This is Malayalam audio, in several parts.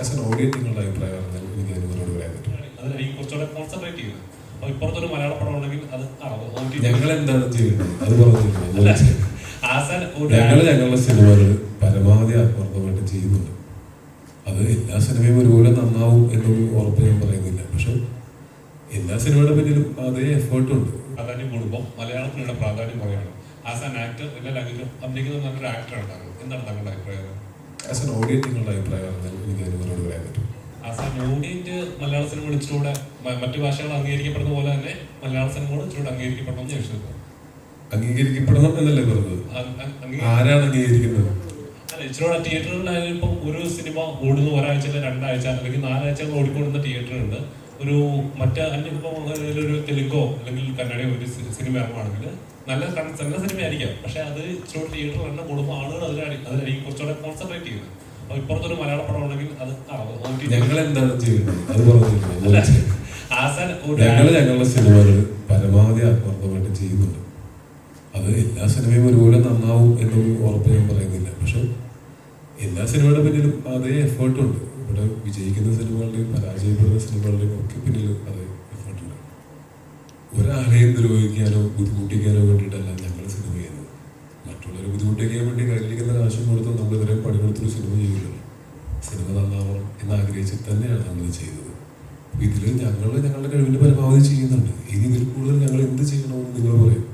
ആസ് എൻ ഓഡിയൻസ് നിങ്ങളുടെ അഭിപ്രായം എനിക്ക് അതിനോട് പറയാൻ പറ്റും. കുറച്ചുകൂടെ കോൺസെൻട്രേറ്റ് അപ്പൊ ഇപ്പുറത്തൊരു മലയാള പടം ഉണ്ടെങ്കിൽ അത് ഞങ്ങൾ എന്താണ് ചെയ്യുന്നത്? അത് പറഞ്ഞു ആസാൻ ഞങ്ങൾ ഞങ്ങളുടെ സിനിമകൾ പരമാവധി ആത്മാർത്ഥമായിട്ട് ചെയ്യുന്നുണ്ട്. അത് എല്ലാ സിനിമയും ഒരുപോലെ നന്നാവും എന്നൊന്നും ഉറപ്പ് ഞാൻ പറയുന്നില്ല. പക്ഷെ എല്ലാ സിനിമയുടെ പിന്നിലും അതേ എഫേർട്ട് ഉണ്ട്. പ്രാധാന്യം കൂടുമ്പോൾ മലയാളത്തിനുള്ള പ്രാധാന്യം കുറയാണ്. ആസ് ആൻ ആക്ടർ എല്ലാ ലാംഗ്വേജിലും അഭിനയിക്കുന്ന നല്ലൊരു ആക്ടറാണ് താങ്കൾ. എന്താണ് താങ്കളുടെ അഭിപ്രായം? ആസ് എൻ ഓഡിയൻസ് നിങ്ങളുടെ അഭിപ്രായം എനിക്ക് നിങ്ങളോട് പറയാൻ പറ്റും. ആസ് ആൻ ഓഡിയൻസ് മലയാള സിനിമ ഇച്ചിരൂടെ മറ്റു ഭാഷകൾ അംഗീകരിക്കപ്പെടുന്ന പോലെ തന്നെ മലയാള സിനിമകൾ ഇച്ചിരൂടെ അംഗീകരിക്കപ്പെടണം എന്ന് ചോദിച്ചു അംഗീകരിക്കപ്പെടണം എന്നല്ലേ പറഞ്ഞത്? ആരാണ് അംഗീകരിക്കുന്നത്? അല്ല ഇച്ചിരൂടെ തിയേറ്ററുകളിലായാലും ഇപ്പം ഒരു സിനിമ ഓടുന്നു ഒരാഴ്ച രണ്ടാഴ്ച അല്ലെങ്കിൽ നാലാഴ്ച ഓടിക്കൊടുന്ന തിയേറ്ററുണ്ട് ഒരു മറ്റ് അന്യ ഇപ്പം ഒരു തെലുങ്കോ അല്ലെങ്കിൽ കന്നഡയോ ഒരു സിനിമ ആവുകയാണെങ്കിൽ നല്ല നല്ല സിനിമ ആയിരിക്കാം പക്ഷെ അത് ഇച്ചിരി തിയേറ്ററിൽ എണ്ണം കൂടുമ്പോൾ ആളുകൾ അതിലായി അതിലായിരിക്കും കുറച്ചുകൂടെ കോൺസെൻട്രേറ്റ് ചെയ്യുന്നത് അപ്പൊ ഇപ്പുറത്തൊരു മലയാള പടം ഉണ്ടെങ്കിൽ അത് ഞങ്ങൾ എന്താണ് ചെയ്യുന്നത്? അത് പറഞ്ഞു ആസാൻ ഞങ്ങൾ ഞങ്ങളുടെ സിനിമകൾ പരമാവധി ആത്മാർത്ഥമായിട്ട് ചെയ്യുന്നുണ്ട്. അത് എല്ലാ സിനിമയും ഒരുപോലെ നന്നാവും എന്നൊരു ഉറപ്പ് ഞാൻ പറയുന്നില്ല. പക്ഷെ എല്ലാ സിനിമയുടെ പിന്നിലും അതേ എഫേർട്ട് ഇവിടെ വിജയിക്കുന്ന സിനിമകളുടെയും പരാജയപ്പെടുന്ന സിനിമകളുടെയും ഒക്കെ പിന്നിൽ അത് എഫേർട്ട് ഉണ്ട് ഒരാളെയും ദ്രോഹിക്കാനോ ബുദ്ധിമുട്ടിക്കാനോ വേണ്ടിയിട്ടല്ല ഞങ്ങൾ സിനിമ ചെയ്യുന്നത്. മറ്റുള്ളവരെ ബുദ്ധിമുട്ടിക്കാൻ വേണ്ടി കയ്യിലിരിക്കുന്ന ആവശ്യം കൊടുത്ത് നമ്മൾ ഇവരെ പണികൊടുത്തൊരു സിനിമ ചെയ്യില്ലല്ലോ സിനിമ നന്നാവണം എന്ന് ആഗ്രഹിച്ചിട്ട് തന്നെയാണ് നമ്മൾ ചെയ്തത്. ഇതിൽ ഞങ്ങൾ ഞങ്ങളുടെ കഴിവിന്റെ പരമാവധി ചെയ്യുന്നുണ്ട്. ഇനി ഇതിൽ കൂടുതൽ ഞങ്ങൾ എന്ത് ചെയ്യണമെന്ന് നിങ്ങൾ പറയും.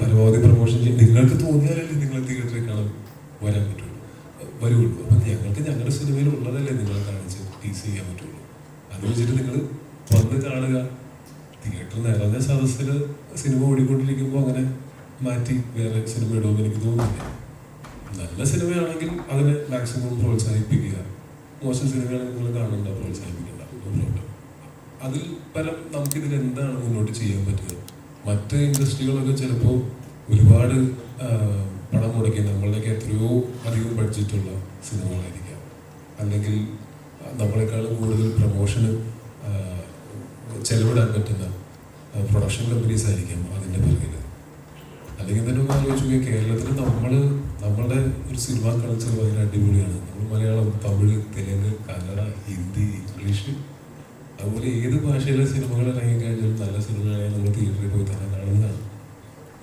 പരമാവധി പ്രൊമോഷൻ ചെയ്യും നിങ്ങൾക്ക് തോന്നിയാലല്ലേ നിങ്ങൾ തിയേറ്ററിൽ കാണാൻ വരാൻ പറ്റുള്ളൂ. വരുള്ളൂ കാണിച്ച് ടീസ് ചെയ്യാൻ പറ്റുള്ളൂ. അത് വെച്ചിട്ട് നിങ്ങൾ വന്ന് കാണുക. തിയേറ്ററിൽ നിറഞ്ഞ സദസ്സിൽ സിനിമ ഓടിക്കൊണ്ടിരിക്കുമ്പോൾ അങ്ങനെ മാറ്റി വേറെ സിനിമ ഇടുമെന്ന് എനിക്ക് തോന്നുന്നില്ല. നല്ല സിനിമയാണെങ്കിൽ അതിനെ മാക്സിമം പ്രോത്സാഹിപ്പിക്കുക. മോശം സിനിമയാണെങ്കിൽ നിങ്ങൾ കാണണ്ട പ്രോത്സാഹിപ്പിക്കണ്ട. അതിൽ പരം നമുക്കിതിൽ എന്താണ് മുന്നോട്ട് ചെയ്യാൻ പറ്റുക? മറ്റ് ഇൻഡസ്ട്രികളൊക്കെ ചിലപ്പോൾ ഒരുപാട് പണം മുടക്കി നമ്മളുടെയൊക്കെ എത്രയോ അധികം ബഡ്ജറ്റുള്ള സിനിമകളായിരിക്കാം. അല്ലെങ്കിൽ നമ്മളെക്കാളും കൂടുതൽ പ്രൊമോഷന് ചെലവിടാൻ പറ്റുന്ന പ്രൊഡക്ഷൻ കമ്പനീസ് ആയിരിക്കും അതിന്റെ പിറകിൽ അല്ലെങ്കിൽ തന്നെ ഒന്ന് ആലോചിച്ച് കേരളത്തിൽ നമ്മൾ നമ്മളുടെ ഒരു സിനിമ കൾച്ചർ ഭയങ്കര അടിപൊളിയാണ്. നമ്മൾ മലയാളം തമിഴ് തെലുങ്ക് കന്നഡ ഹിന്ദി ഇംഗ്ലീഷ് അതുപോലെ ഏത് ഭാഷയിലെ സിനിമകൾ ഇറങ്ങിക്കഴിഞ്ഞാലും നല്ല സിനിമകളായാലും നമ്മൾ തിയേറ്ററിൽ പോയി തന്നെ കാണുന്നതാണ്.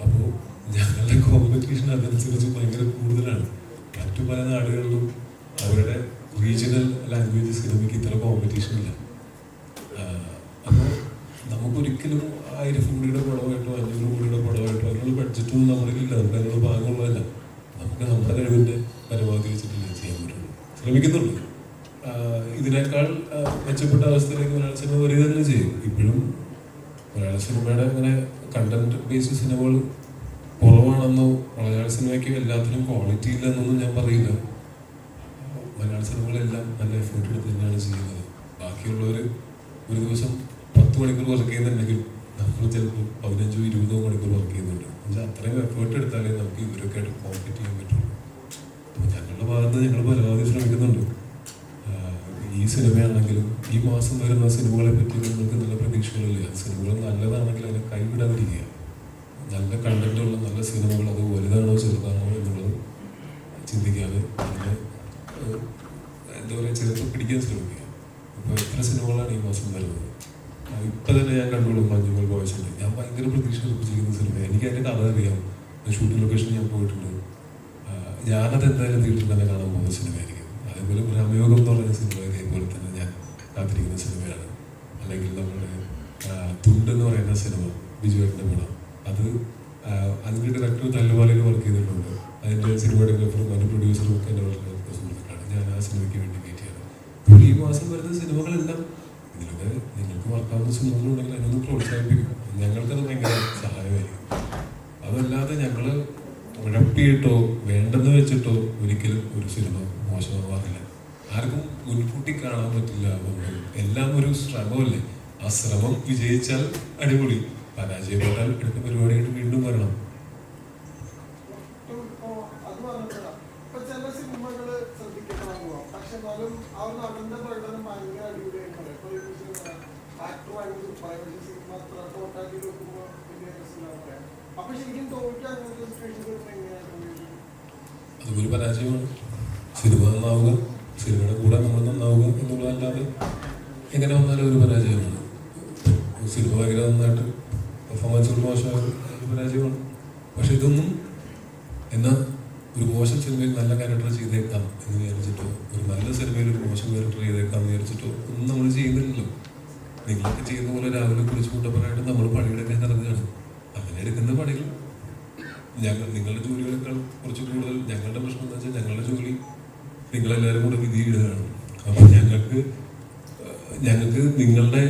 അപ്പോൾ ഞങ്ങളുടെ കോമ്പറ്റീഷൻ അതനുസരിച്ച് ഭയങ്കര കൂടുതലാണ്. മറ്റു പല നാടുകളിലും അവരുടെ റീജിയണൽ ലാംഗ്വേജ് സിനിമയ്ക്ക് ഇത്ര കോമ്പറ്റീഷൻ ഇല്ല. അപ്പോൾ നമുക്കൊരിക്കലും ആയിരം കോടിയുടെ പടമായിട്ടോ അഞ്ഞൂറ് കോടിയുടെ പടമായിട്ടോ അതിനുള്ള ബഡ്ജറ്റൊന്നും നമ്മുടെ ഇല്ല. നമുക്ക് അതിനുള്ള ഭാഗമുള്ളതല്ല. നമുക്ക് നമ്മുടെ കഴിവിന്റെ പരമാവധി വെച്ചിട്ടില്ല ചെയ്യാൻ പറ്റുള്ളൂ. ശ്രമിക്കുന്നുണ്ട്. ഇതിനേക്കാൾ മെച്ചപ്പെട്ട അവസ്ഥയിലേക്ക് മലയാള സിനിമ വരിക തന്നെ ചെയ്യും. ഇപ്പോഴും മലയാള സിനിമയുടെ അങ്ങനെ കണ്ടന്റ് ബേസ്ഡ് സിനിമകൾ കുറവാണെന്നോ മലയാള സിനിമയ്ക്ക് എല്ലാത്തിനും ക്വാളിറ്റി ഇല്ലെന്നൊന്നും ഞാൻ പറയില്ല. മലയാള സിനിമകളെല്ലാം നല്ല എഫേർട്ട് എടുത്ത് തന്നെയാണ് ചെയ്യുന്നത്. ബാക്കിയുള്ളവർ ഒരു ദിവസം പത്ത് മണിക്കൂർ വർക്ക് ചെയ്യുന്നുണ്ടെങ്കിൽ നമ്മൾ ചിലപ്പോൾ പതിനഞ്ചോ ഇരുപതോ മണിക്കൂർ വർക്ക് ചെയ്യുന്നുണ്ട്. എന്നുവെച്ചാൽ അത്രയും എഫേർട്ട് എടുത്താലേ നമുക്ക് ഇവരൊക്കെ ആയിട്ട് കോമ്പറ്റ് ചെയ്യാൻ പറ്റുള്ളൂ. അപ്പോൾ ഞങ്ങളുടെ ഭാഗത്ത് ഞങ്ങൾ പരമാവധി ശ്രമിക്കുന്നുണ്ട്. ഈ സിനിമയാണെങ്കിലും ഈ മാസം വരുന്ന സിനിമകളെ പറ്റി നിങ്ങൾക്ക് നല്ല പ്രതീക്ഷകളില്ല. സിനിമകൾ നല്ലതാണെങ്കിൽ അതിനെ കൈവിടാതിരിക്കുക. നല്ല കണ്ടന്റുള്ള നല്ല സിനിമകൾ അത് ഇപ്പൊ തന്നെ ഞാൻ കണ്ടോളും മഞ്ഞുമൽ ബോയ്സ് ഉണ്ട് ഞാൻ ഭയങ്കര പ്രതീക്ഷ ഉറപ്പിച്ചിരിക്കുന്ന സിനിമ എനിക്ക് അതിന്റെ കഥ അറിയാം. ഷൂട്ടിംഗ് ലൊക്കേഷൻ ഞാൻ പോയിട്ടുണ്ട്. ഞാനത് എന്തായാലും തിയേറ്ററിൽ തന്നെ കാണാൻ പോകുന്ന സിനിമയായിരിക്കും. അതേപോലെ ഭ്രമയോഗം എന്ന് പറയുന്ന സിനിമ ഇതേപോലെ തന്നെ ഞാൻ കാത്തിരിക്കുന്ന സിനിമയാണ്. അല്ലെങ്കിൽ നമ്മുടെ തുണ്ട് എന്ന് പറയുന്ന സിനിമ ബിജുവേട്ടന്റെ പടം അത് അതിന്റെ ഡയറക്ടർ തല്ലുമാലയിൽ വർക്ക് ചെയ്തിട്ടുണ്ട്. അതിന്റെ സിനിമാറ്റോഗ്രാഫറും അതിന്റെ പ്രൊഡ്യൂസറും ഒക്കെ എന്റെ വളരെ സുഹൃത്തുക്കളാണ്. ഞാൻ ആ സിനിമയ്ക്ക് വേണ്ടി വെയിറ്റ് ചെയ്യണം. ഈ മാസം വരുന്ന സിനിമകളെല്ലാം ഇതിലൊക്കെ നിങ്ങൾക്ക് വർക്കാവുന്ന സിനിമകളുണ്ടെങ്കിൽ അതിനൊന്ന് പ്രോത്സാഹിപ്പിക്കും. ഞങ്ങൾക്കത് ഭയങ്കര സഹായമായിരിക്കും. അതല്ലാതെ ഞങ്ങൾ ഉഴപ്പിയിട്ടോ വേണ്ടെന്ന് വെച്ചിട്ടോ ഒരിക്കലും ഒരു സിനിമ മോശമാവാറില്ല. ആർക്കും മുൻകൂട്ടി കാണാൻ പറ്റില്ല എല്ലാം ഒരു ശ്രമമല്ലേ? ആ ശ്രമം വിജയിച്ചാൽ അടിപൊളി. പരാജയപ്പെട്ടാൽ അടുത്ത പരിപാടിയായിട്ട് വീണ്ടും വരണം. പക്ഷെ എന്നാലും ആ ഒരു നടന്റെ പ്രകടനം ഭയങ്കര അടിപൊളിയായിട്ട് പറയും ഇപ്പൊ ഈ സിനിമ സിനിമ അത്ര പരാജയമാണ്. സിനിമ നന്നാവുക സിനിമയുടെ കൂടെ നമ്മൾ നന്നാവുക എന്നുള്ളതല്ലാതെ എങ്ങനെ വന്നാലും ഒരു പരാജയമാണ്. സിനിമ ഭയങ്കര നന്നായിട്ട് പെർഫോമൻസുകൾ മോശമായ ഒരു പരാജയമാണ്. പക്ഷെ ഇതൊന്നും എന്നാൽ ഒരു മോശം സിനിമയിൽ നല്ല ക്യാരക്ടർ ചെയ്തേക്കാം എന്ന് വിചാരിച്ചിട്ടോ ഒരു നല്ല സിനിമയിൽ ഒരു മോശം ക്യാരക്ടർ ചെയ്തേക്കാം എന്ന് വിചാരിച്ചിട്ടോ ഒന്നും നമ്മൾ ചെയ്യുന്നില്ലല്ലോ. നിങ്ങളൊക്കെ ചെയ്യുന്ന പോലെ രാവിലെ കുളിച്ച് കൂട്ടപ്പനായിട്ട് നമ്മൾ പണികളൊക്കെ ഇറങ്ങുകയാണ് അങ്ങനെ എടുക്കുന്ന പണികൾ. ഞങ്ങൾ നിങ്ങളുടെ ജോലികളെക്കാൾ കുറച്ച് കൂടുതൽ ഞങ്ങളുടെ പ്രശ്നം എന്ന് വെച്ചാൽ ഞങ്ങളുടെ ജോലി. നിങ്ങളെല്ലാവരും കൂടെ വിധി ഇടുകയാണ്. അപ്പോൾ ഞങ്ങൾക്ക് ഞങ്ങൾക്ക് നിങ്ങളുടെ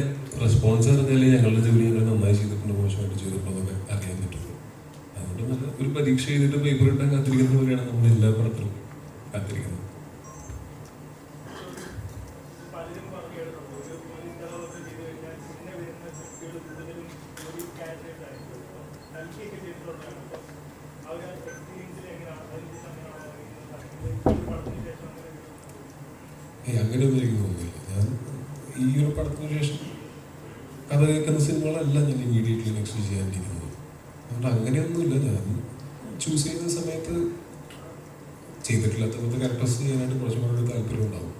റെസ്പോൺസ് അറിഞ്ഞാലേ ഞങ്ങളുടെ ജോലി ഞങ്ങൾ നന്നായി ചെയ്തിട്ടുണ്ട് മോശമായിട്ട് ചെയ്തിട്ടുണ്ടോ എന്നൊക്കെ അറിയാൻ പറ്റുള്ളൂ. അതുകൊണ്ട് നല്ല ഒരു പരീക്ഷ ചെയ്തിട്ട് പേപ്പർ ഇട്ടാൻ കാത്തിരിക്കുന്നവരെയാണ് നമ്മൾ എല്ലാ പടത്തിലും കാത്തിരിക്കുന്നത്. അങ്ങനെ ഒന്നും എനിക്ക് ഞാൻ ഈ ഒരു പടത്തിന് ശേഷം കഥ കേൾക്കുന്ന സിനിമകളല്ല ഞാൻ ഇമീഡിയറ്റ്ലി നെക്സ്റ്റ് ചെയ്യാനിരിക്കുന്നത് അതുകൊണ്ട് അങ്ങനെയൊന്നുമില്ല. ഞാൻ ചൂസ് ചെയ്യുന്ന സമയത്ത് ചെയ്തിട്ടില്ലാത്ത പോലത്തെ ക്യാരക്ടേഴ്സ് ചെയ്യാനായിട്ട് കുറച്ചും കൂടെ താല്പര്യം ഉണ്ടാവും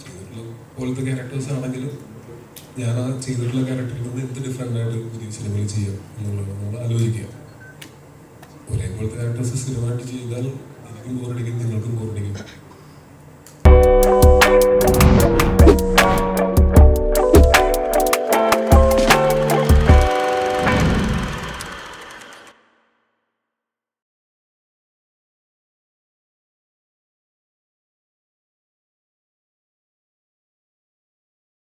ചെയ്തിട്ടുള്ള പോലത്തെ ക്യാരക്ടേഴ്സ് ആണെങ്കിലും ഞാൻ ആ ചെയ്തിട്ടുള്ള ക്യാരക്ടറിൽ നിന്ന് എന്ത് ഡിഫറെന്റ് ആയിട്ട് പുതിയ സിനിമയിൽ ചെയ്യാം എന്നുള്ളത് നമ്മൾ ആലോചിക്കുക. ഒരേപോലത്തെ ക്യാരക്ടേഴ്സ് സ്ഥിരമായിട്ട് ചെയ്താൽ എനിക്കും ബോറടിക്കും നിങ്ങൾക്കും ബോറടിക്കും